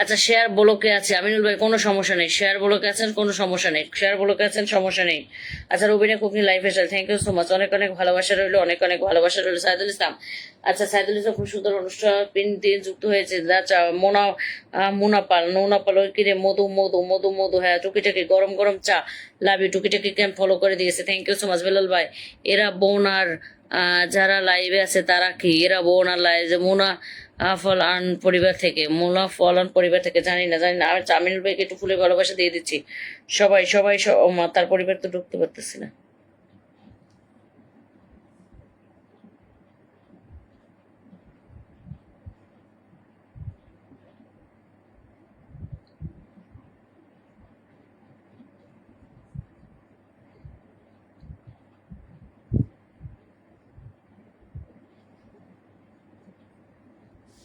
আচ্ছা শেয়ার ব্লকে আছে। আমিনুল ভাই কোনো সমস্যা নেই। শেয়ার ব্লকে আছেন কোনো সমস্যা নেই। শেয়ার ব্লকে আছেন সমস্যা নেই। আচ্ছা Rabina cooking lifestyle thank you so much অনেক অনেক ভালোবাসা রইল অনেক অনেক ভালোবাসা রইল সাইদুল ইসলাম। আচ্ছা সাইদুল ইসলাম খুব সুন্দর অনুষ্ঠান দিয়ে যুক্ত হয়েছে। আচ্ছা মোনা আহ, মোনা পাল নোনা পাল ওই কিরে মধু মধু মধু মধু হ্যাঁ টুকিটাকি গরম গরম চা লাভ টুকিটাকি ক্যাম্প ফলো করে দিয়েছে। Thank you so much Belal ভাই। এরা বোন আর যারা লাইভে আছে, তারা কি? এরা বোন আল্লাহ যে মোনা ফল আন পরিবার থেকে, মোনা আন পরিবার থেকে, জানি না জানি না। আমি চামিনুল ভাইকে একটু ফুলে ভালোবাসা দিয়ে দিচ্ছি। সবাই সবাই তার পরিবার তো ঢুকতে পারতেছি না।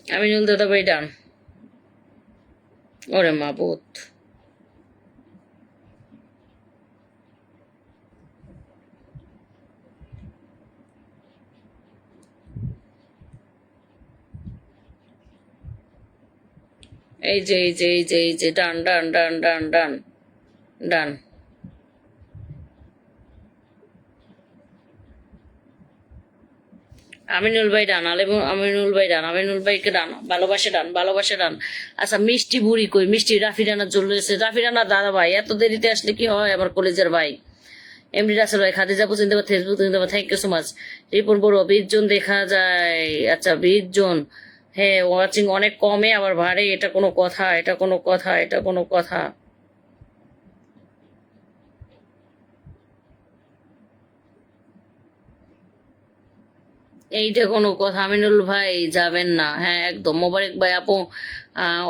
আমিনুল দাদা ভাই ডান। ওরে মা মাবুত এই যে এই যে এই যে এই যে, ডান ডান ডান ডান ডান ডান। আমিনুল ভাই ডান আলেম আমিনুল ভাই ডান, আমিনুল ভাইকে ডান, ভালোবাসে ডান ভালোবাসে ডান। আচ্ছা মিষ্টি বুড়ি কই? মিষ্টি রাফি রানার চলে এসেছে। রাফি রানার দাদা ভাই, এত দেরিতে আসলে কি হয় আমার কলেজের ভাই? এমডি রাসেল ভাই, খাদিজা পছন্দ বা ফেসবুক চিনতে পারে thank you so much Ripon বড় বিশ জন দেখা যায়। আচ্ছা বিশ জন হ্যাঁ ওয়াচিং অনেক কমে, আবার ভারে এটা কোনো কথা, এটা কোনো কথা, এটা কোনো কথা। এইটা কোনো কথা। আমিনুল ভাই, যাবেন না। হ্যাঁ একদম। মোবারক ভাই, আপু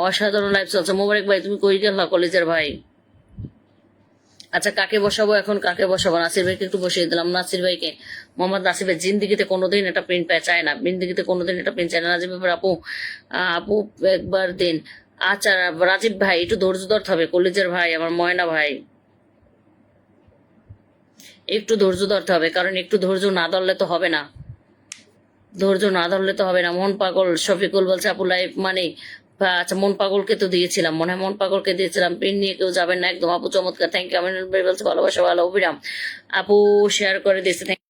অসাধারণ লাইফ চলছে মোবারক ভাই, তুমি কই গেলা কলেজের ভাই? আচ্ছা কাকে বসাবো এখন? কাকে বসাবো? নাসির ভাইকে একটু বসিয়ে দিলাম। নাসির ভাইকে। মোহাম্মদ নাসির ভাই, জিন্দিগিতে কোনোদিন এটা প্রিন্ট পায়, চায় না। জিন্দিগিতে কোনোদিন এটা প্রিন্ট চায় না। নাজিব ভাই, আপু আপু, একবার দিন। আচ্ছা রাজীব ভাই, একটু ধৈর্য ধরতে হবে। কলেজের ভাই, আমার ময়না ভাই। একটু ধৈর্য ধরতে হবে, কারণ একটু ধৈর্য না ধরলে তো হবে না। ধৈর্য না ধরলে তো হবে না। মন পাগল, শফিকুল বলছে, আপু লাইফ মানে আচ্ছা মন পাগলকে তো দিয়েছিলাম। মনে হয় মন পাগলকে দিয়েছিলাম। প্রিন্ট নিয়ে কেউ যাবেন না একদম। আপু, চমৎকার। থ্যাংক ইউ আমি বলছে, ভালোবাসা, ভালো অভিরাম। আপু শেয়ার করে দিয়েছে। Thank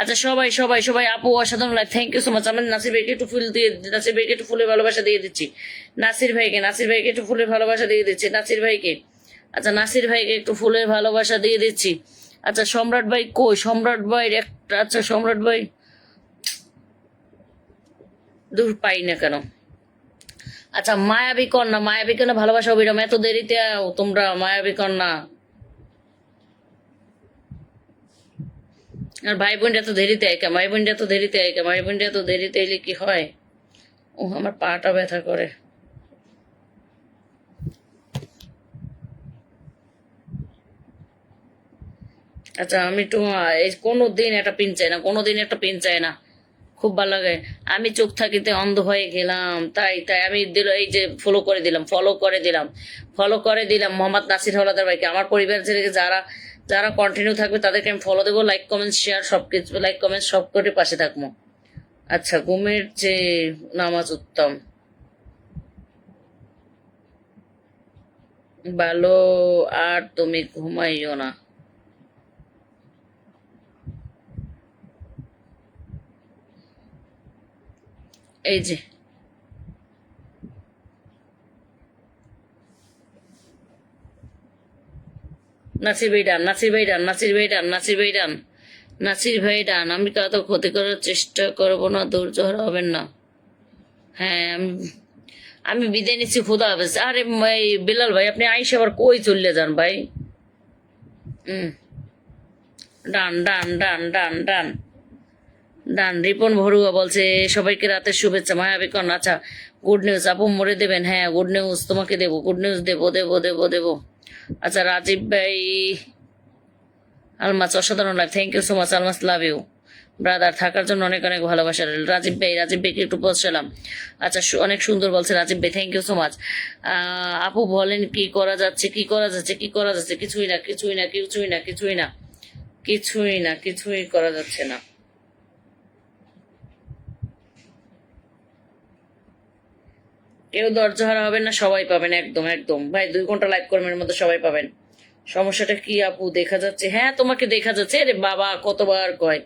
আচ্ছা সবাই সবাই সবাই, আপু, অসাধারণ life thank you so much আমি নাসির ভাইকে একটু ফুল দিয়ে নাসির ভাইকে একটু ফুলের ভালোবাসা দিয়ে দিচ্ছি। নাসির ভাইকে নাসির ভাইকে একটু ফুলের ভালোবাসা দিয়ে দিচ্ছি, নাসির ভাইকে। আচ্ছা নাসির ভাইকে একটু ফুলের ভালোবাসা দিয়ে দিচ্ছি। আচ্ছা সম্রাট ভাই কই? সম্রাট ভাই একটা আচ্ছা সম্রাট ভাই দূর পাই না কেন? আচ্ছা মায়াবী কন্যা মায়াবী কন্যা, ভালোবাসা অবিরাম, এত দেরিতে তোমরা, মায়াবী কন্যা। আর ভাই বোনটা তো দেরিতে আইকা, ভাই বোনটা তো দেরিতে আইকা, ভাই বোনটা তো দেরিতে এলে কি হয়? ও আমার পাটা ব্যথা করে। আচ্ছা আমি তো এই কোনো দিন একটা পিন চাই না কোনো দিন একটা পিন চাই না। খুব ভালো লাগে। আমি চোখ থাকিতে অন্ধ হয়ে গেলাম। তাই তাই আমি দিল, এই যে ফলো করে দিলাম ফলো করে দিলাম। ফলো করে দিলাম মোহাম্মদ নাসির হলাদার ভাইকে। আমার পরিবার থেকে যারা যারা কন্টিনিউ থাকবে তাদেরকে আমি ফলো দেবো লাইক কমেন্ট শেয়ার সব কিছু লাইক কমেন্ট সব করে পাশে থাকব। আচ্ছা ঘুমের যে নামাজ উত্তম। ভালো আর তুমি ঘুমাইও না। এই যে নাসির ভাই ডান নাসির ভাই ডান নাসির ভাই ডান নাসির ভাই ডান নাসির ভাই ডান আমি কাউকে ক্ষতি করার চেষ্টা করব না, ধৈর্য হবেন না। হ্যাঁ আমি আমি বিদায় নিচ্ছি, খুদা হাফেজ। আরে ভাই বিলাল ভাই, আপনি আইসে আবার কই চললে যান ভাই? ডান ডান ডান ডান ডান। ডান, রিপন ভরুয়া বলছে, সবাইকে রাতের শুভেচ্ছা, মায়াবী কন আচ্ছা গুড নিউজ আপু মরে দেবেন। হ্যাঁ গুড নিউজ তোমাকে দেবো গুড নিউজ দেবো দেবো দেবো দেবো। আচ্ছা রাজীব ভাই, আলমাস, অসাধারণ love thank you so much Almas love you brother থাকার জন্য অনেক অনেক ভালোবাসা। রাজীব ভাই, রাজীব ভাইকে একটু পৌঁছালাম আচ্ছা অনেক সুন্দর বলছে রাজীব ভাই থ্যাংক ইউ সো মাচ আপু বলেন কি করা যাচ্ছে, কি করা যাচ্ছে, কি করা যাচ্ছে? কিছুই না কিছুই না কিছুই না কিছুই না কিছুই না, কিছুই করা যাচ্ছে না। কেউ ধৈর্যহারা হবেন না, সবাই পাবেন একদম একদম। ভাই, দুই ঘণ্টা লাইভ কর্মের মধ্যে সবাই পাবেন। সমস্যাটা কি আপু? দেখা যাচ্ছে। হ্যাঁ তোমাকে দেখা যাচ্ছে। রে বাবা, কতবার কয়?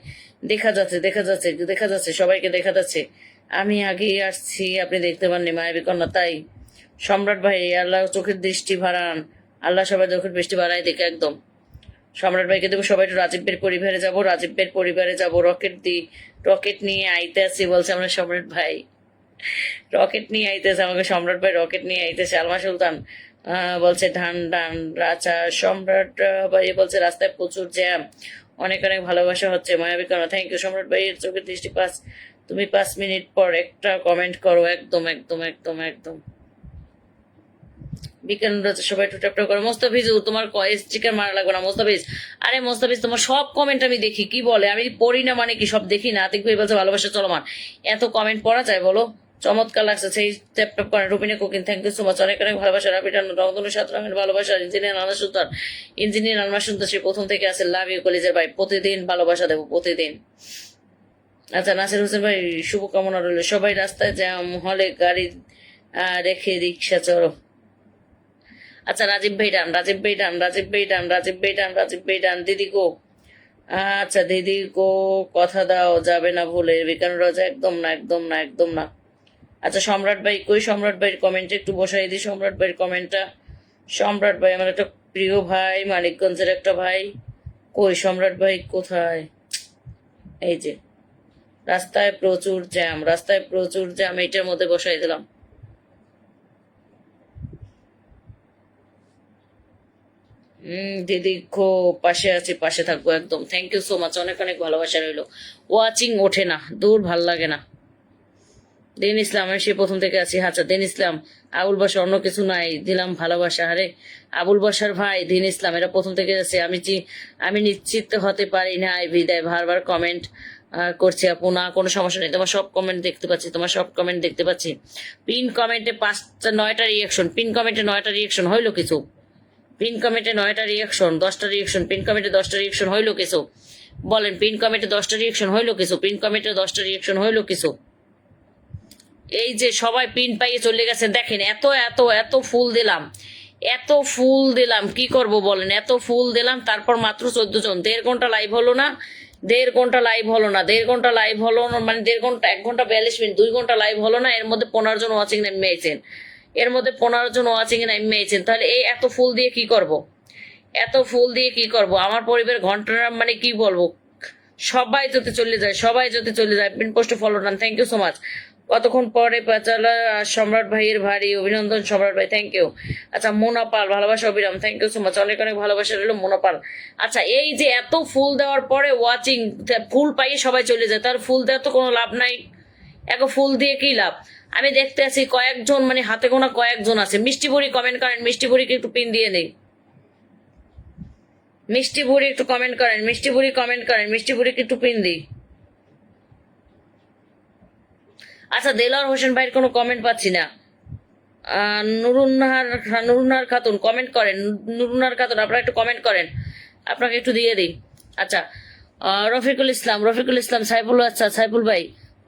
দেখা যাচ্ছে দেখা যাচ্ছে দেখা যাচ্ছে, সবাইকে দেখা যাচ্ছে। আমি আগে আসছি, আপনি দেখতে পাননি মায়াবী কন্যা, তাই। সম্রাট ভাই, আল্লাহ চোখের দৃষ্টি বাড়ান। আল্লাহ সবাই চোখের দৃষ্টি বাড়াই দেখে একদম। সম্রাট ভাইকে দেবো, সবাই রাজীবের পরিবারে যাব রাজীবের পরিবারে যাব রকেট দি রকেট নিয়ে আইতে আসি বলছে আমরা সম্রাট ভাই। রকেট নিয়ে আইতেছে, আমাকে সম্রাট ভাই রকেট নিয়ে আইতেছে, আলমা সুলতান বলছে, ধান ডান রাজা, সম্রাট ভাই বলছে, রাস্তায় প্রচুর জ্যাম, অনেক অনেক ভালোবাসা হচ্ছে, মায়াবী করা থ্যাংক ইউ সম্রাট ভাইয়ের চোখের দৃষ্টি পাস তুমি পাঁচ মিনিট পর একটা কমেন্ট করো, একদম একদম একদম একদম. রয়েছে সবাই ট্যাপ করে, মোস্তাফিজ তোমার স্টিকার মারা লাগবে না, মোস্তাফিজ? আরে মোস্তাফিজ, তোমার সব কমেন্ট আমি দেখি, কি বলে? আমি পড়ি না মানে কি, সব দেখি না? ভাই বলছে, ভালোবাসা চলমান, এত কমেন্ট পড়া যায়, বলো। চমৎকার লাগছে। সেই ট্যাপ ট্যাপ করে Rubina cooking thank you so much অনেক অনেক ভালোবাসা রাবিটান রংধনু সাত রঙের ভালোবাসা, ইঞ্জিনিয়ার আনা সুলতান। ইঞ্জিনিয়ার আলমা সুলতান, সে প্রথম থেকে আছে। লাভ ইউ কলেজের ভাই। প্রতিদিন ভালোবাসা দেবো, প্রতিদিন। আচ্ছা নাসির হোসেন ভাই, শুভকামনা রইল। সবাই রাস্তায় জ্যাম, হলে গাড়ি রেখে রিক্সা চড়ো। আচ্ছা রাজীব ভাই ডান, রাজীব ভাই ডান, রাজীব ভাই ডান, রাজীব ভাই ডান, রাজীব ভাই ডান। দিদি গো। আচ্ছা দিদি গো, কথা দাও, যাবে না ভুলে। বিকান রাজা, একদম না একদম না একদম না। আচ্ছা সম্রাট ভাই, কই সম্রাট ভাইয়ের কমেন্টে একটু বসাই দিই, সম্রাট ভাইয়ের কমেন্টটা সম্রাট ভাই, আমার একটা প্রিয় ভাই, মানিকগঞ্জের একটা ভাই। কই সম্রাট ভাই, কোথায়? এই যে, রাস্তায় প্রচুর জ্যাম, রাস্তায় প্রচুর জ্যাম, এইটার মধ্যে বসাই দিলাম। দিদি খুব পাশে আছি, পাশে থাকব একদম। থ্যাংক ইউ সো মাচ অনেক অনেক ভালোবাসা রইল। ওয়াচিং ওঠে না, দূর ভালো লাগে না। দিন ইসলাম, আমি সে প্রথম থেকে আছি। আচ্ছা দিন ইসলাম, আবুল বাসা অন্য কিছু নাই। দিলাম ভালোবাসা। আরে, আবুল বাসার ভাই, দিন ইসলাম, এরা প্রথম থেকে আছে। আমি আমি নিশ্চিত হতে পারি না বিদায়। বারবার কমেন্ট করছি, আপু, না, কোনো সমস্যা নেই। তোমার সব কমেন্ট দেখতে পাচ্ছি, তোমার সব কমেন্ট দেখতে পাচ্ছি। পিন কমেন্টে পাঁচটা, নয়টা রিয়াকশন পিন কমেন্টে নয়টা রিয়াকশন হইল কিছু? পিন কমেন্টে নয়টা রিয়াকশন দশটা রিয়াকশন পিন কমেন্টে দশটা রিয়াকশন হইল কিছু? বলেন, পিন কমেন্টে দশটা রিয়াকশন হইল কিছু? পিন কমেন্টে দশটা রিয়াকশন হইল কিছু? এই যে সবাই পিন পাইয়ে চলে গেছে, দেখেন এত এত এত ফুল দিলাম। এত ফুল দিলাম, কি করব বলেন? এত ফুল দিলাম, তারপর মাত্র চোদ্দ জন। দেড় ঘণ্টা লাইভ হলো না, দেড় ঘণ্টা লাইভ হলো না। দেড় ঘণ্টা লাইভ হলো না মানে দেড় ঘণ্টা, এক ঘণ্টা বিয়াল্লিশ মিনিট, দুই ঘণ্টা লাইভ হলো না, এর মধ্যে পনেরো জন ওয়াচিং নেমেছেন এর মধ্যে পনেরো জন ওয়াচিং নেমেছেন তাহলে এই এত ফুল দিয়ে কি করব? এত ফুল দিয়ে কি করব? আমার পরিবার ঘণ্টা মানে কি বলব? সবাই যদি চলে যায়, সবাই যদি চলে যায়, পিন পোস্টে follow done thank you so much কতক্ষণ পরে পেঁচালা সম্রাট ভাইয়ের ভারী অভিনন্দন, সম্রাট ভাই থ্যাংক ইউ আচ্ছা মোনা পাল, ভালোবাসা অবিরাম থ্যাংক ইউ সো মাচ অনেক অনেক ভালোবাসা রইল মোনা পাল। আচ্ছা এই যে এত ফুল দেওয়ার পরে ওয়াচিং ফুল পাইয়ে সবাই চলে যায়, তার ফুল দেওয়ার তো কোনো লাভ নাই। এক ফুল দিয়ে কি লাভ? আমি দেখতে আছি কয়েকজন মানে হাতে গোনা কয়েকজন আছে। মিষ্টি ভরি কমেন্ট করেন, মিষ্টি ভরিকে একটু পিন দিয়ে নেই মিষ্টি ভুড়ি একটু কমেন্ট করেন, মিষ্টি ভুড়ি কমেন্ট করেন, মিষ্টি ভুড়িকে একটু পিন দিই। আচ্ছা দেলোয়ার হোসেন ভাইয়ের কোনো কমেন্ট পাচ্ছি না। নুরুন্নাহার নুরুন্নাহার খাতুন কমেন্ট করেন। নুরুন্নাহার খাতুন, আপনারা একটু কমেন্ট করেন। আপনাকে একটু দিয়ে দিই। আচ্ছা রফিকুল ইসলাম রফিকুল ইসলাম, সাইফুল আচ্ছা সাইফুল ভাই,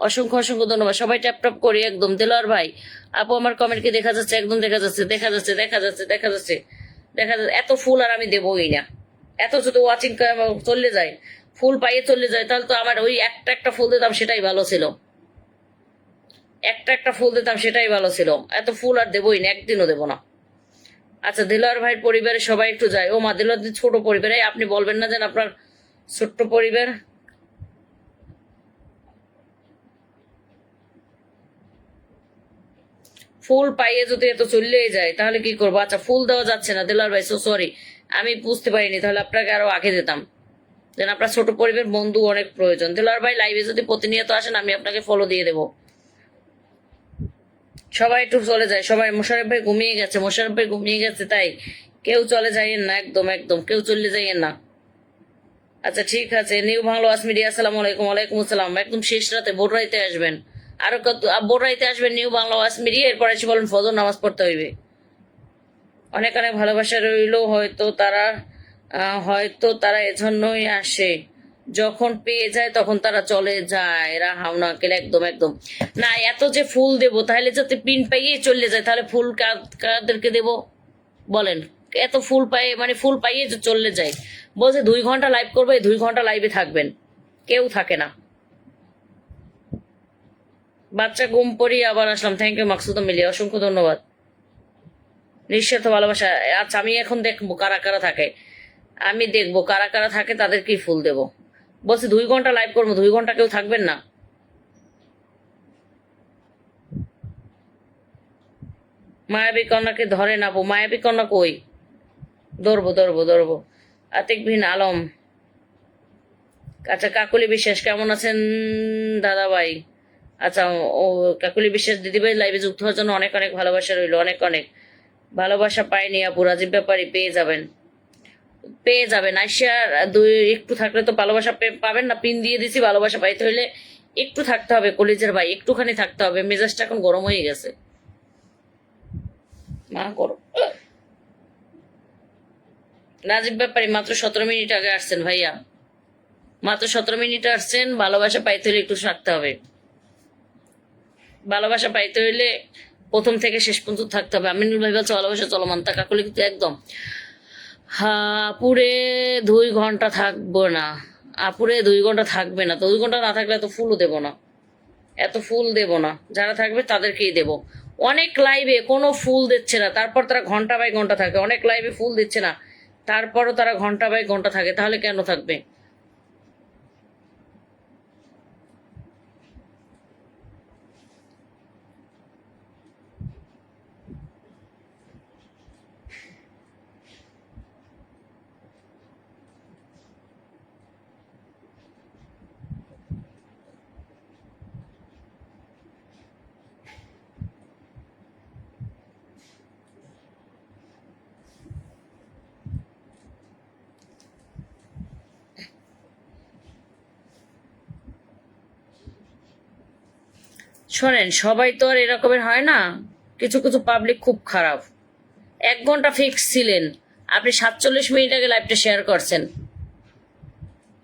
অসংখ্য অসংখ্য ধন্যবাদ। সবাই ট্যাপ ট্যাপ করি একদম। দেলোয়ার ভাই, আপু, আমার কমেন্ট কি দেখা যাচ্ছে? একদম দেখা যাচ্ছে দেখা যাচ্ছে দেখা যাচ্ছে দেখা যাচ্ছে দেখা যাচ্ছে। এত ফুল আর আমি দেবই না। এত যদি ওয়াচিং চলে যায়, ফুল পাইয়ে চলে যায়, তাহলে তো আমার ওই একটা একটা ফুল দিতাম, সেটাই ভালো ছিল। একটা একটা ফুল দিতাম, সেটাই ভালো ছিল। এত ফুল আর দেবই না, একদিনও দেবো না। আচ্ছা দিলওয়ার ভাইয়ের পরিবারে সবাই একটু যায়। ও মা, দিলওয়ার দি ছোট পরিবারে, আপনি বলবেন না যেন আপনার ছোট্ট পরিবার? ফুল পাইয়ে যদি এত চললেই যায়, তাহলে কি করব? আচ্ছা ফুল দেওয়া যাচ্ছে না দিলার ভাই সো সরি আমি বুঝতে পারিনি, তাহলে আপনাকে আরও আগে দিতাম। যেন আপনার ছোট পরিবার বন্ধু অনেক প্রয়োজন। দিলার ভাই লাইভে যদি প্রতিনিয়ত আসেন, আমি আপনাকে ফলো দিয়ে দেবো। সবাই একটু চলে যায়। সবাই মোশারফ ভাই ঘুমিয়ে গেছে মোশারফ ভাই ঘুমিয়ে গেছে, তাই কেউ চলে যাইয়েন না, একদম একদম, কেউ চলে যাইয়েন না। আচ্ছা ঠিক আছে, নিউ বাংলা ওয়াস মিডিয়া, আসসালামু আলাইকুম, ওয়ালাইকুম আসসালাম। একদম শেষ রাতে ভোর রাইতে আসবেন। আরও কত ভোর রাইতে আসবেন নিউ বাংলা ওয়াস মিডিয়া, এরপর এসে বলেন ফজর নামাজ পড়তে হইবে। অনেক অনেক ভালোবাসা রইল, হয়তো তারা হয়তো তারা এজন্যই আসে। যখন পেয়ে যায় তখন তারা চলে যায়। এরা হাওনা কেলে একদম একদম। না, এত যে ফুল দেব, তাহলে যাতে পিন পাইয়ে চলে যায়, তাহলে ফুল কাদেরকে দেব? বলেন, এত ফুল পাইয়ে মানে ফুল পাইয়ে চলে যায়। বলছে, দুই ঘণ্টা লাইভ করবে দুই ঘণ্টা লাইভে থাকবেন। কেউ থাকে না। বাচ্চা ঘুম পড়ি আবার আসলাম। থ্যাংক ইউ মাকসুদ মিলিয়ে অসংখ্য ধন্যবাদ। নিঃস্বার্থ ভালোবাসা। আচ্ছা আমি এখন দেখব কারা কারা থাকে। আমি দেখব কারা কারা থাকে, তাদের কি ফুল দেব? বলছি দুই ঘণ্টা লাইভ করব, দুই ঘণ্টা কেউ থাকবেন না। মায়াবী কন্যাকে ধরে নাবো মায়াবী কন্যা কই? ধরবো ধরবো ধরবো। ভিন আলম। আচ্ছা কাকুলি বিশ্বাস, কেমন আছেন দাদা ভাই আচ্ছা ও কাকুলি বিশ্বাস দিদিভাই লাইভে যুক্ত হওয়ার জন্য অনেক অনেক ভালোবাসা রইল, অনেক অনেক। ভালোবাসা পাইনি আপু, রাজীব ব্যাপারী পেয়ে যাবেন। পেয়ে যাবেন। আইসার দুই, একটু থাকলে তো ভালোবাসা পাবেন না। পিন দিয়ে দিছি, ভালোবাসা পাইতে হইলে একটু থাকতে হবে কলেজের ভাই, একটুখানি থাকতে হবে। মেজাজটা এখন গরম হয়ে গেছে। গরম। রাজীব ব্যাপারী, মাত্র সতেরো মিনিট আগে আসছেন ভাইয়া। মাত্র সতেরো মিনিট আসছেন, ভালোবাসা পাইতে হলে একটু থাকতে হবে। ভালোবাসা পাইতে হইলে প্রথম থেকে শেষ পর্যন্ত থাকতে হবে। আমিনুল ভাই বলছে, ভালোবাসা চলমান তা কাকুলি কিন্তু একদম। হ্যাঁ পুরে দুই ঘণ্টা থাকব না। আপুরে দুই ঘণ্টা থাকবে না। দুই ঘণ্টা না থাকলে এত ফুলও দেবো না। এত ফুল দেব না। যারা থাকবে তাদেরকেই দেব। অনেক লাইভে কোনো ফুল দিচ্ছে না। তারপর তারা ঘণ্টা বাই ঘণ্টা থাকে। অনেক লাইভে ফুল দিচ্ছে না। তারপরও তারা ঘণ্টা বাই ঘণ্টা থাকে। তাহলে কেন থাকবে? শোনেন, সবাই তো আর এরকমের হয় না। কিছু কিছু পাবলিক খুব খারাপ। এক ঘণ্টা ফিক্স ছিলেন। আপনি সাতচল্লিশ মিনিট আগে লাইভটা শেয়ার করছেন।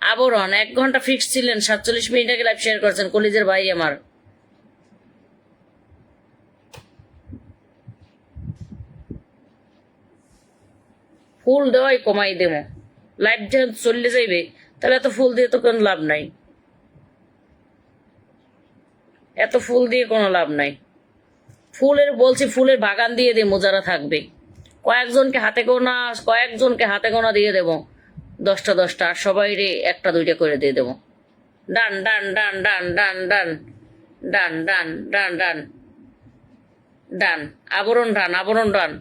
আবরণ, এক ঘণ্টা ফিক্স ছিলেন, সাতচল্লিশ মিনিট আগে লাইভ শেয়ার করছেন, কলিজের ভাই আমার। ফুল দেওয়াই কমাই দেব। লাইভ যখন চললে যাইবে, তাহলে এত ফুল দিয়ে তো কোনো লাভ নাই। এত ফুল দিয়ে কোনো লাভ নাই ফুলের বলছি ফুলের বাগান দিয়ে দেবো মোজারা থাকবে কয়েকজনকে হাতে গোনা কয়েকজনকে হাতে গোনা দিয়ে দেবো দশটা দশটা আর সবাই রে একটা দুইটা করে দিয়ে দেবো ডান ডান ডান ডান ডান ডান ডান ডান ডান ডান ডান আবরণ ডান আবরণ ডান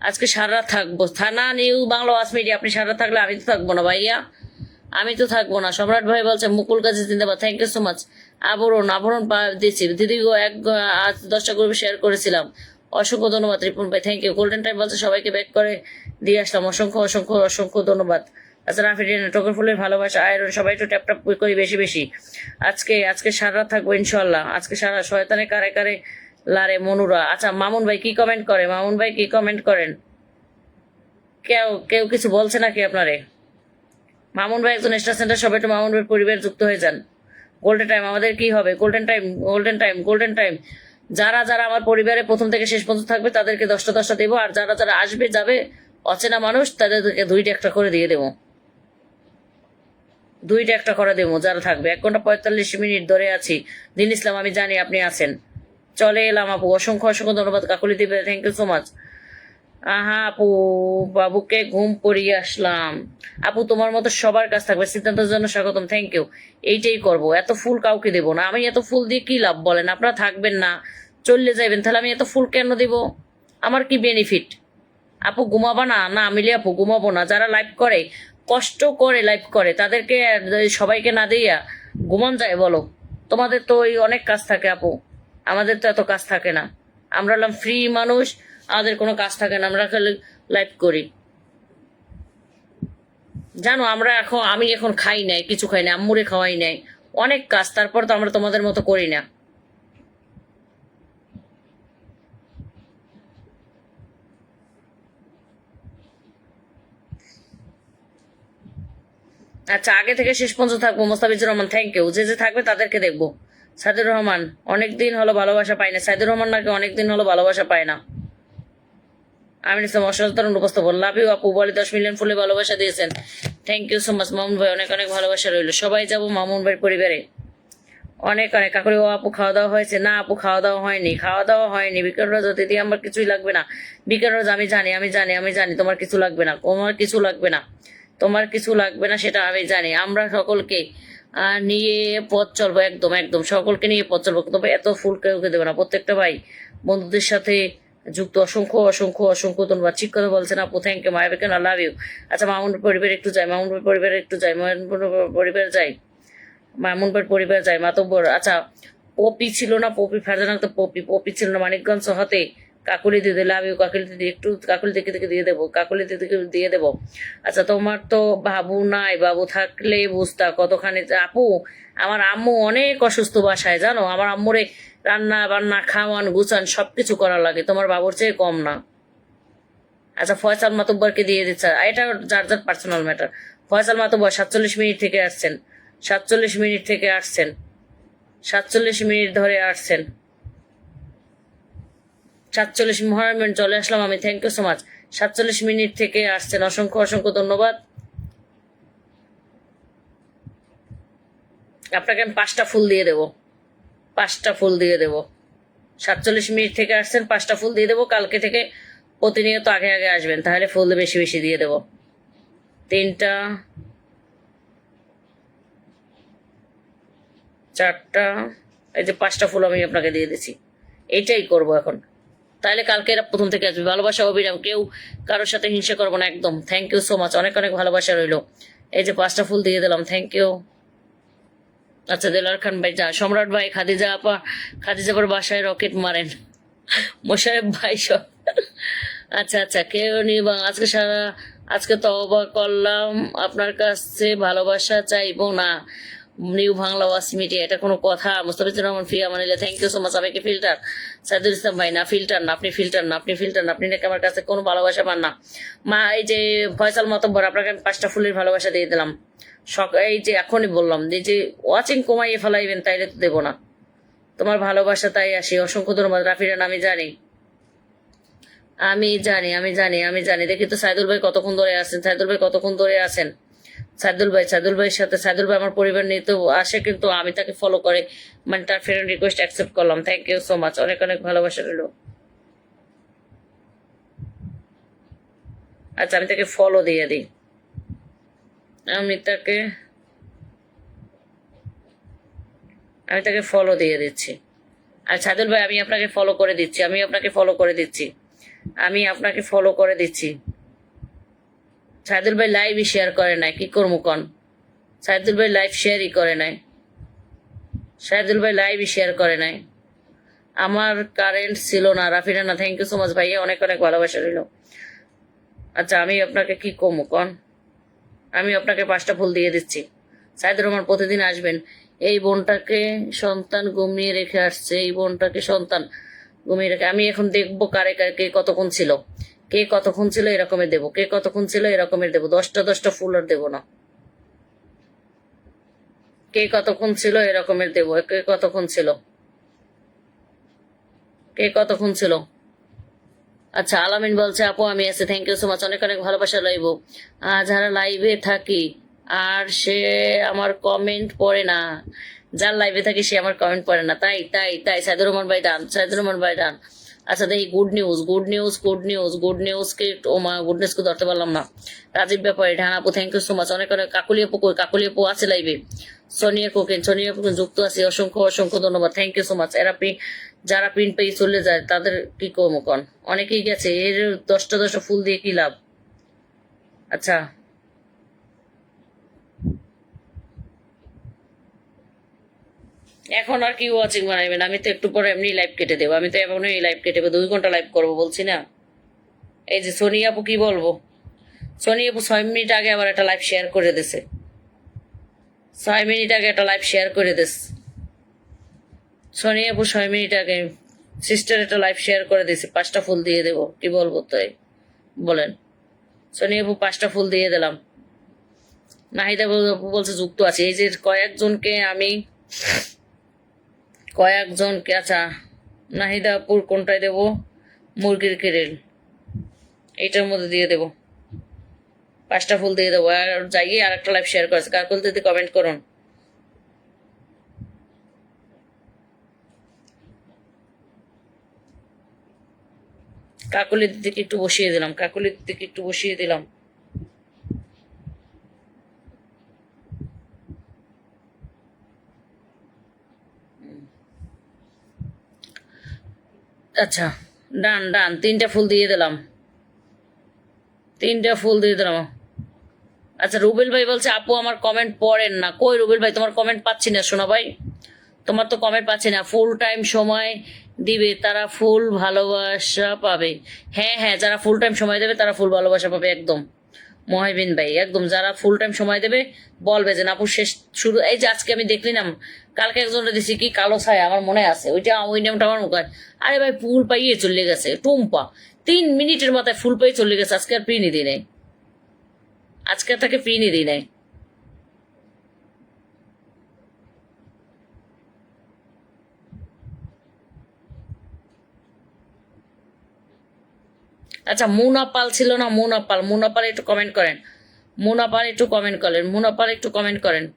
আজকে সারা থাকব থানা নিউ বাংলা ওয়াস মিডিয়া আপনি সারা থাকলে আমি তো থাকব না ভাইয়া আমি তো থাকব না সম্রাট ভাই বলছে মুকুল কাছে জিন্দাবাদ থ্যাংক ইউ সো মাচ আবরণ আবরণ দিয়েছি। দিদি গো এক আজ দশটা গ্রুপে শেয়ার করেছিলাম। অসংখ্য ধন্যবাদ, রিপন ভাই থ্যাংক ইউ গোল্ডেন টাইম বলছে সবাইকে ব্যাক করে দিয়ে আসলাম। অসংখ্য অসংখ্য অসংখ্য ধন্যবাদ। আচ্ছা রাফি টকের ফুলের ভালোবাসা আয়রন সবাই একটু ট্যাপ ট্যাপ করি বেশি বেশি। আজকে আজকে সারা থাকব ইনশাল্লাহ আজকে সারা শয়তানে কারে কারে লারে মনুরা। আচ্ছা মামুন ভাই কি কমেন্ট করে? মামুন ভাই কি কমেন্ট করেন? কেউ কেউ কিছু বলছে নাকি আপনারে? মামুন ভাই একজন স্টার সেন্টার সবাই একটু মামুন ভাইয়ের পরিবার যুক্ত হয়ে যান। গোল্ডেন টাইম আমাদের কি হবে? Golden time golden time golden time যারা যারা আমার পরিবারে প্রথম থেকে শেষ পর্যন্ত থাকবে, তাদেরকে দশটা দশটা দেবো। আর যারা যারা আসবে, যাবে, অচেনা মানুষ, তাদেরকে দুইটা একটা করে দিয়ে দেবো। দুইটা একটা করে দেবো, যারা থাকবে। এক ঘণ্টা পঁয়তাল্লিশ মিনিট ধরে আছি। দিন ইসলাম, আমি জানি আপনি আছেন। চলে এলাম আপু। অসংখ্য অসংখ্য ধন্যবাদ, কাকুলি দিবে থ্যাংক ইউ সো মাচ আহা আপু, বাবুকে ঘুম পড়িয়ে আসলাম। আপু, তোমার মতো সবার কাছ থাকবে, সিদ্ধান্তের জন্য স্বাগতম থ্যাংক ইউ এইটাই করব, এত ফুল কাউকে দেবো না। আমি এত ফুল দিয়ে কি লাভ বলেন? আপনারা থাকবেন না। চললে যাইবেন, তাহলে আমি এত ফুল কেন দেব? আমার কি বেনিফিট আপু, ঘুমাবা না? না মিলে আপু, ঘুমাবো না। যারা লাইভ করে, কষ্ট করে লাইভ করে, তাদেরকে, সবাইকে না দিয়া ঘুমান যায়, বলো। তোমাদের তো ওই অনেক কাজ থাকে, আপু। আমাদের তো এত কাজ থাকে না। আমরা হলাম ফ্রি মানুষ আমাদের কোনো কাজ থাকে না, আমরা খালি লাইভ করি। জানো, আমরা এখন, আমি এখন খাই নাই, কিছু খাই না আম্মুরে খাওয়াই নাই। অনেক কাজ, তারপর তো আমরা তোমাদের মতো করি না। আচ্ছা আগে থেকে শেষ পর্যন্ত থাকব, মোস্তাফিজুর রহমান থ্যাংক ইউ যে যে থাকবে তাদেরকে দেখব। সাইদুর রহমান, অনেকদিন হলো ভালোবাসা পাই না। সাইদুর রহমান নাকি অনেকদিন হলো ভালোবাসা পায় না। আমি ইসলাম অসাধারণ উপস্থাপন লাভ ইউ আপু। বলে দশ মিলিয়ন ফুলে ভালোবাসা দিয়েছেন। Thank you so much Mamun ভাই। অনেক অনেক ভালোবাসা রইল। সবাই যাব মামুন ভাইয়ের পরিবারে। অনেক অনেক। কাকুরি ও আপু, খাওয়া দাওয়া হয়েছে? না আপু, খাওয়া দাওয়া হয়নি। খাওয়া দাওয়া হয়নি। বিকেল রোজ দিদি, আমার কিছুই লাগবে না। বিকেল রোজ আমি জানি আমি জানি আমি জানি, তোমার কিছু লাগবে না। তোমার কিছু লাগবে না। তোমার কিছু লাগবে না, সেটা আমি জানি। আমরা সকলকে নিয়ে পথ চলবো। একদম একদম। সকলকে নিয়ে পথ চলবো। তবে এত ফুল কেউ দেবে না। প্রত্যেকটা ভাই, বন্ধুদের সাথে যুক্ত, অসংখ্য অসংখ্য অসংখ্য ধন্যবাদ। ঠিক কথা বলছেন আপু থ্যাংক ইউ মায়া বেকেন লাভ ইউ আচ্ছা মামুন পরিবার একটু যাই মামুন পরিবার একটু যাই মামুন পরিবার যাই মামুন পরিবার যাই মাতব্বর। আচ্ছা পপি ছিল না, পপি, ফারজানা পপি পপি ছিল না, মানিকগঞ্জ হতে কাকুলি দিদি লাভ ইউ কাকুলি দিদি একটু কাকুলি দিকে দিকে দিয়ে দেবো, কাকুলি দিদিকে দিয়ে দেবো। আচ্ছা তোমার তো বাবু নাই, বাবু থাকলে বুঝতা কতখানি আপু, আমার আম্মু অনেক অসুস্থ বাসায়, জানো? আমার আম্মুরে রান্না বান্না, খাওয়ান, গুছান সব কিছু করা লাগে, তোমার বাবুর চেয়ে কম না। আচ্ছা ফয়সাল মাতব্বরকে দিয়ে দিচ্ছে। এটা যার যার পার্সোনাল ম্যাটার ফয়সাল মাতব্বর সাতচল্লিশ মিনিট থেকে আসছেন, সাতচল্লিশ মিনিট থেকে আসছেন, সাতচল্লিশ মিনিট ধরে আসছেন। সাতচল্লিশ মহারামেন্ট চলে আসলাম আমি থ্যাংক ইউ সো মাচ সাতচল্লিশ মিনিট থেকে আসছেন, অসংখ্য অসংখ্য ধন্যবাদ। আপনাকে আমি পাঁচটা ফুল দিয়ে দেবো। পাঁচটা ফুল দিয়ে দেবো। সাতচল্লিশ মিনিট থেকে আসছেন, পাঁচটা ফুল দিয়ে দেবো। কালকে থেকে প্রতিনিয়ত আগে আগে আসবেন, তাহলে ফুল বেশি বেশি দিয়ে দেবো। তিনটা, চারটা, এই যে পাঁচটা ফুল আমি আপনাকে দিয়ে দিচ্ছি এইটাই করব এখন। তাহলে কালকে এরা প্রথম থেকে আসবে। ভালোবাসা অবিরাম, কেউ কারোর সাথে হিংসা করব না একদম। থ্যাংক ইউ সো মাচ অনেক অনেক ভালোবাসা রইল। এই যে পাঁচটা ফুল দিয়ে দিলাম থ্যাংক ইউ আচ্ছা দেলার খান ভাই, যা। সম্রাট ভাই, খাদিজা আপা, খাদিজা আবার বাসায় রকেট মারেন। মোশারেফ ভাই সব আচ্ছা আচ্ছা কেউ নিবা আজকে সারা আজকে তবা করলাম। আপনার কাছে ভালোবাসা চাইব না। নিউ বাংলা ওয়াস মিডিয়া, এটা কোনো কথা। মুস্তাফিজুর রহমান ফিয়া মানিলে থ্যাংক ইউ সো মাচ আমাকে ফিল্টার সাইদুল ইসলাম ভাই, না ফিল্টার না, আপনি ফিল্টার না, আপনি ফিল্টার না, আপনি নাকি আমার কাছে কোনো ভালোবাসা পান না। মা, এই যে ফয়সাল মতব্বর, আপনাকে আমি পাঁচটা ফুলের ভালোবাসা দিয়ে দিলাম। সক এই যে এখনই বললাম যে যে ওয়াচিং কমাইয়ে ফেলাইবেন, তাইলে তো দেবো না। তোমার ভালোবাসা তাই আসি, অসংখ্য ধন্যবাদ। রাফিরান আমি জানি। আমি জানি আমি জানি আমি জানি। দেখি তো সাইদুল ভাই কতক্ষণ ধরে আছেন, সাইদুল ভাই কতক্ষণ ধরে আছেন? সাইদুল ভাই, সাইদুল ভাইয়ের সাথে, সাইদুল ভাই আমার পরিবার নিয়ে তো আসে, কিন্তু আমি তাকে ফলো করে। মানে তার ফ্রেন্ড রিকোয়েস্ট অ্যাকসেপ্ট করলাম। থ্যাংক ইউ সো মাচ অনেক অনেক ভালোবাসা রইল। আচ্ছা আমি তাকে ফলো দিয়ে দিই। আমি তাকে আমি তাকে ফলো দিয়ে দিচ্ছি। আর সাদুল ভাই, আমি আপনাকে ফলো করে দিচ্ছি। আমি আপনাকে ফলো করে দিচ্ছি। আমি আপনাকে ফলো করে দিচ্ছি। সাইদুল ভাই লাইভই শেয়ার করে নাই, কি করব কন? সাইদুল ভাই লাইভ শেয়ারই করে নাই। সাইদুল ভাই লাইভই শেয়ার করে নাই। আমার কারেন্ট ছিল না, রাফিনা না থ্যাংক ইউ সো মাচ ভাইয়া, অনেক অনেক ভালোবাসা রইল। আচ্ছা আমি আপনাকে কি কমু কন? আমি আপনাকে পাঁচটা ফুল দিয়ে দিচ্ছি। সাইদুর রহমান প্রতিদিন আসবেন। এই বোনটাকে সন্তান ঘুমিয়ে রেখে আসছে, এই বোনটাকে সন্তান ঘুমিয়ে রেখে আমি এখন দেখব কারে কারে কে কতক্ষণ ছিল। কে কতক্ষণ ছিল এরকমের দেবো, কে কতক্ষণ ছিল এরকমের দেবো, দশটা দশটা ফুল আর দেবো না। কে কতক্ষণ ছিল এরকমের দেবো, কে কতক্ষণ ছিল? কে কতক্ষণ ছিল? আচ্ছা আলামিন বলছে, আপু, আমি আছি থ্যাংক ইউ সো মাচ অনেক অনেক ভালোবাসা লাইব। যারা লাইভে থাকি, আর সে আমার কমেন্ট পড়ে না। যার লাইভে থাকি, সে আমার কমেন্ট পড়ে না। তাই তাই তাই, সাইদুর রহমান ভাই ডান সাইদুর রহমান ভাই ডান আচ্ছা দেখি good news good news good news good নিউজকে ও মা গুড নিউজকে ধরতে পারলাম না। রাজীব ব্যাপারে, ঢানা আপু থ্যাংক ইউ সো মাচ অনেক অনেক কাকুলি আপু কই, কাকুলি আপু আছে লাইভে সোনিয়া কোকেন সোনিয়া কোকেন যুক্ত আছে, অসংখ্য অসংখ্য ধন্যবাদ। থ্যাংক ইউ সো মাচ এরা পি- যারা প্রিন্ট পেয়ে চলে যায়, তাদের কি কর্ম কন? অনেকেই গেছে, এর দশটা দশটা ফুল দিয়ে কি লাভ? আচ্ছা। এখন আর কি ওয়াচিং বানাইবেন আমি তো একটু পরে এমনি লাইভ কেটে দেবো। আমি তো এমনই লাইভ কেটে দেবো, দুই ঘণ্টা লাইভ করব, বলছি না। এই যে সোনি আপু কি বলব? সোনি আপু ছয় মিনিট আগে আবার একটা লাইভ শেয়ার করে দিছে। ছয় মিনিট আগে একটা লাইভ শেয়ার করে দিস সোনি আপু ছয় মিনিট আগে সিস্টার একটা লাইভ শেয়ার করে দিছে, পাঁচটা ফুল দিয়ে দেবো। কি বলব তাই? বলেন। সোনি আপু, পাঁচটা ফুল দিয়ে দিলাম। নাহিদা আপু বলছে, যুক্ত আছে। এই যে কয়েকজনকে আমি কয়েকজনকে আচ্ছা নাহিদাপুর কোনটায় দেব? মুরগির কেরেল এটার মধ্যে দিয়ে দেব। পাঁচটা ফুল দিয়ে দেবো। আর যাইয়ে আর একটা লাইভ শেয়ার করেছে। কার কোন দিদি কমেন্ট করুন। কাকুলি দিদিকে একটু বসিয়ে দিলাম। কাকুলি দিদিকে একটু বসিয়ে দিলাম। আচ্ছা ডান ডান, তিনটা ফুল দিয়ে দিলাম। তিনটা ফুল দিয়ে দিলাম। আচ্ছা রুবেল ভাই বলছে, আপু, আমার কমেন্ট পড়েন না। কই রুবেল ভাই, তোমার কমেন্ট পাচ্ছি না, শোনা ভাই। তোমার তো কমেন্ট পাচ্ছি না। ফুল টাইম সময় দিবে, তারা ফুল ভালোবাসা পাবে। হ্যাঁ হ্যাঁ যারা ফুল টাইম সময় দেবে, তারা ফুল ভালোবাসা পাবে, একদম। মহাবিন ভাই, একদম যারা ফুল টাইম সময় দেবে, বলবে যে না শেষ শুরু এই যে আজকে আমি দেখলিনাম কালকে একজনটা দিছি, কি কালো ছায়া, আমার মনে আছে, ওইটা, ওই নামটা আমার মুখে আরে ভাই ফুল পাইয়ে চলে গেছে, টুম্পা। তিন মিনিটের মাথায় ফুল পাইয়ে চলে গেছে, আজকে আর পিনি দিই নাই। আজকে তাকে পিনি দিই নাই। আচ্ছা মুনাপাল ছিল না মুনাপাল। মুনাপাল একটু কমেন্ট করেন। মুনা পাল একটু কমেন্ট করেন। মুনা পাল একটু কমেন্ট করেন।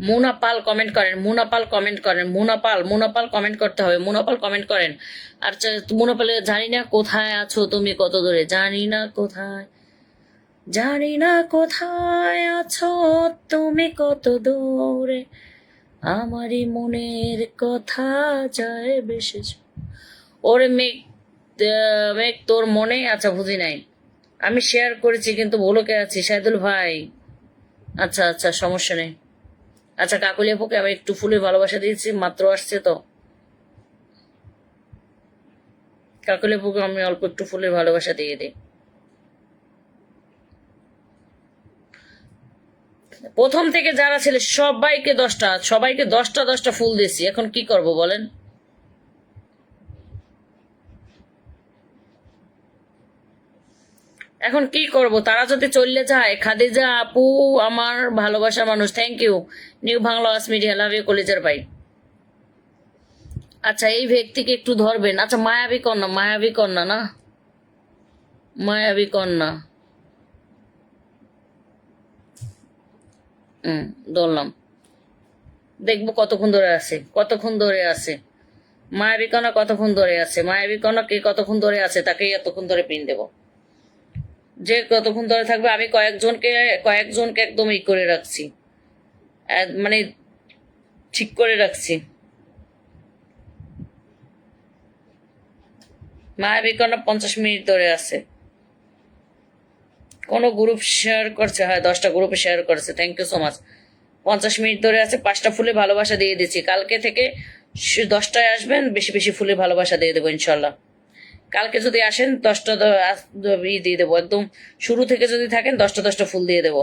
মুনাপাল কমেন্ট করেন। মুনাপাল কমেন্ট করেন। মুনাপাল মুনাপাল কমেন্ট করতে হবে। মুনাপাল কমেন্ট করেন। আর চা- মুনা পালে জানি না কোথায় আছো তুমি কত দূরে? জানি না কোথায়। জানি না কোথায় আছো তুমি কত দূরে। আমারই মনের কথা যায় বেশি ওরে মেঘ তোর মনে আচ্ছা বুঝি নাই। আমি শেয়ার করেছি, কিন্তু ভুলকে আছি? সাইদুল ভাই। আচ্ছা আচ্ছা সমস্যা নেই। আচ্ছা কাকুলি আপুকে আমি একটু ফুলের ভালোবাসা দিয়েছি, মাত্র আসছে তো। কাকুলি আপুকে আমি অল্প একটু ফুলের ভালোবাসা দিয়ে দিই। প্রথম থেকে যারা ছিল, সবাইকে দশটা সবাইকে দশটা দশটা ফুল দিয়েছি। এখন কি করব বলেন? এখন কি করব? তারা যদি চললে যায়, খাদিজা আপু আমার ভালোবাসার মানুষ থ্যাংক ইউ নিউ বাংলা ওয়াস মিডিয়া লাভ ইউ কলেজের ভাই। আচ্ছা এই ব্যক্তিকে একটু ধরবেন। আচ্ছা মায়াবী কন্যা মায়াবী কন্যা না? মায়াবী কন্যা। হুম, ধরলাম। দেখব কতক্ষণ ধরে আছে, কতক্ষণ ধরে আছে। মায়াবী কন্যা কতক্ষণ ধরে আছে? মায়াবী কন্যা কে কতক্ষণ ধরে আছে? তাকেই এতক্ষণ ধরে পিন দেবো। যে কতক্ষণ ধরে থাকবে, আমি কয়েকজনকে কয়েকজনকে একদম ই করে রাখছি। মানে ঠিক করে রাখছি। মায়াবী কন্যা পঞ্চাশ মিনিট ধরে আছে। কোনো গ্রুপ শেয়ার করছে, হয়, দশটা গ্রুপে শেয়ার করেছে। থ্যাংক ইউ সো মাচ পঞ্চাশ মিনিট ধরে আছে, পাঁচটা ফুলে ভালোবাসা দিয়ে দিচ্ছি। কালকে থেকে দশটায় আসবেন, বেশি বেশি ফুলে ভালোবাসা দিয়ে দেবো, ইনশাল্লাহ। কালকে যদি আসেন দশটা ই দিয়ে দেবো, একদম শুরু থেকে যদি থাকেন দশটা দশটা ফুল দিয়ে দেবো।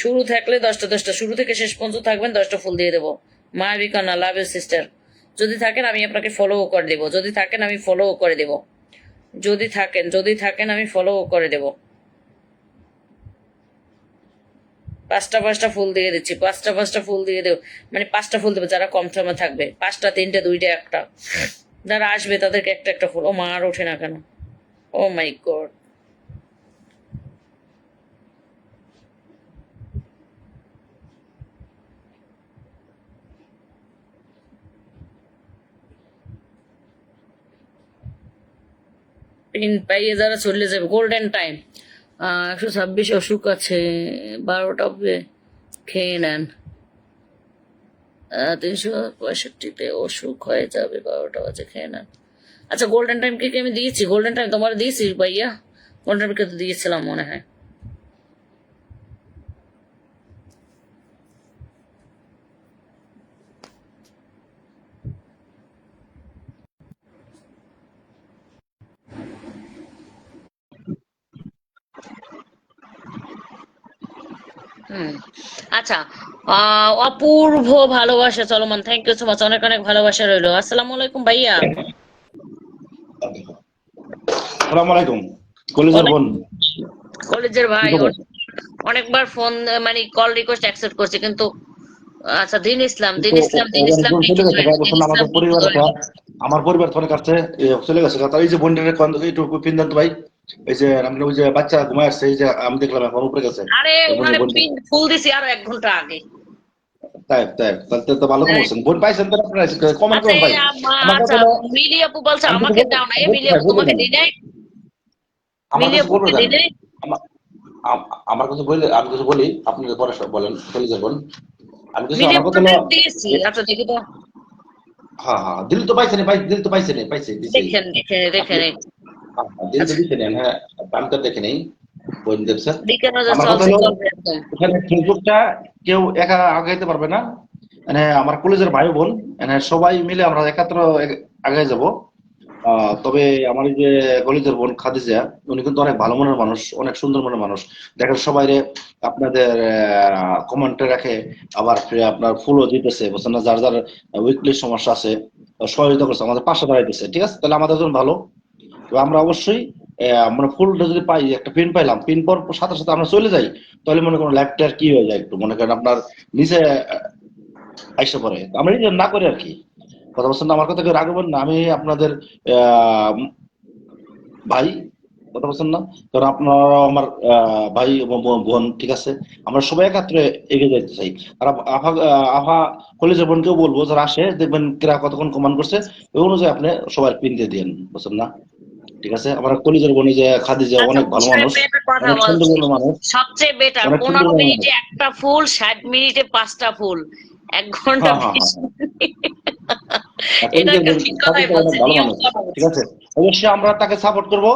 শুরু থাকলে দশটা দশটা, শুরু থেকে শেষ পর্যন্ত থাকবেন দশটা ফুল দিয়ে দেবো। মায়াবী কন্যা লাভ ইউ সিস্টার যদি থাকেন আমি আপনাকে ফলো করে দেবো। যদি থাকেন আমি ফলো করে দেবো। যদি থাকেন যদি থাকেন আমি ফলো করে দেবো। পাঁচটা পাঁচটা ফুল দিয়ে দিচ্ছি, পাঁচটা পাঁচটা ফুল দিয়ে দেবো। মানে পাঁচটা ফুল দেবো, যারা কম সময় থাকবে। পাঁচটা, তিনটে, দুইটা, একটা। যারা আসবে তাদেরকে একটা একটা ফুল। ও মার ওঠে না কেন? ও মাই গড। প্রিন্ট পাইয়ে যারা চলে যাবে গোল্ডেন টাইম একশো ছাব্বিশ অসুখ আছে, বারোটা অব্দি খেয়ে নেন। তিনশো পঁয়ষট্টিতে অসুখ হয়ে যাবে বারোটা বাজে খেয়ে নেন আচ্ছা গোল্ডেন টাইম কি কি আমি দিয়েছি গোল্ডেন টাইম তোমার দিয়েছি ভাইয়া? গোল্ডেন টাইমকে তো দিয়েছিলাম মনে হয়। হুম আচ্ছা আহ, অপূর্ব ভালোবাসা চলমান। থ্যাংক ইউ সো মাচ অনেক অনেক ভালোবাসা রইল। আসসালামু আলাইকুম ভাইয়া। সালাম আলাইকুম। কলেজের বোন। কলেজের ভাই অনেকবার ফোন মানে কল রিকোয়েস্ট অ্যাকসেপ্ট করছে কিন্তু আচ্ছা দিন ইসলাম দিন ইসলাম দিন ইসলাম আমাদের পরিবার আমার পরিবার তো অনেক আসছে চলে গেছে। তাই এই যে বোনটার একটু পিন্দান ভাই। এই যে আমরা ওই যে বাচ্চা ঘুমায় আসছে এই যে আমি দেখলাম এখন উপরে গেছে। আরে ওখানে পিন ফুল দিছি আরও এক ঘণ্টা আগে। তাই তাই তাহলে তো ভালো করছেন। বোন পাইছেন তো আপনারা? কমেন্ট করুন ভাই। এই আমা- আমার আচ্ছা আপু বলছে আমি আমাকে দাও না। এই বলব মিলি আপু তোমাকে দিই নাই আমার মিলি কাছে আপুকে বলবেন দিই নাই আমার কাছে বলে আমি কিছু বলি। আপনি পরে সব বলেন কলেজের বোন। আমি কিছু আমার কথা দিয়েছি। আচ্ছা দেখি তো। হ্যাঁ হ্যাঁ দিল তো পাইছে না পাই দিল তো পাইছে না পাইছে দেখেন দেখেন দেখেন। হ্যাঁ, তো দেখে নেই ফেসবুকটা কেউ একা আগাইতে পারবে না। মানে আমার কলেজের ভাই বোন মানে সবাই মিলে আমরা একাত্র আগে যাব। তবে আমার যে কলেজের বোন খাদিজা উনি কিন্তু অনেক ভালো মনের মানুষ অনেক সুন্দর মনের মানুষ। দেখেন সবাই আপনাদের কমেন্টে রাখে আবার আপনার ফুলও দিতেছে বুঝছেন না? যার যার উইকলি সমস্যা আছে সহযোগিতা করছে আমাদের পাশে দাঁড়াইতেছে ঠিক আছে? তাহলে আমাদের জন্য ভালো। তো আমরা অবশ্যই আমরা ফুলটা যদি পাই, একটা পিন পাইলাম পিন পর সাথে সাথে আমরা চলে যাই, তাহলে মনে করেন আর কি হয়ে যায় একটু, মনে করেন আপনার নিচে আইসা পড়ে। আমরা না করি আর কি। কথা বলছেন আমার কথা কেউ রাখবেন না, আমি আপনাদের ভাই, কথা বলছেন না, কারণ আপনারা আমার ভাই বোন- ঠিক আছে? আমরা সবাই একাত্রে এগিয়ে যেতে চাই। আর আফা আফা কলেজের বোনকেও বলব, যারা আসে, দেখবেন কিরা কতক্ষণ কমান করছে, ওই অনুযায়ী আপনি সবাই পিন দিয়ে দিন বুঝছেন না? ঠিক আছে? আমার কলেজের বনি যে খাদিজা অনেক ভালো আচ্ছা, মানুষ অনেক। মনের মানুষ সবচেয়ে বেটার অনেক পনেরো সুন্দর মিনিটে একটা ফুল ষাট মিনিটে পাঁচটা ফুল এক ঘণ্টা একটা ঠিক আছে? অবশ্যই আমরা তাকে সাপোর্ট করব।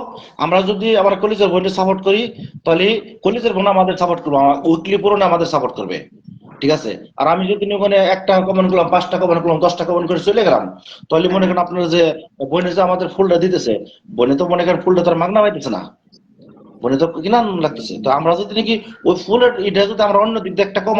আমরা যদি কলেজের বোনকে সাপোর্ট করি তাহলে কলেজের বোন আমাদের সাপোর্ট করব উইকলি পূরণে আমাদের সাপোর্ট করবে। ঠিক আছে? আর আমি যদি ওখানে একটা কমেন্ট করলাম পাঁচটা কমেন্ট করলাম দশটা কমেন্ট করে চলে গেলাম তাহলে মনে করেন আপনার যে বোনে যে আমাদের ফুলটা দিতেছে বোনে তো মনে করেন ফুলটা তার মাগনা পাইতেছে না। বোনে তো কিনা লাগতেছে। তো আমরা যদি নাকি ওই ফুলের এটা যদি আমরা অন্য দিক দিয়ে একটা কম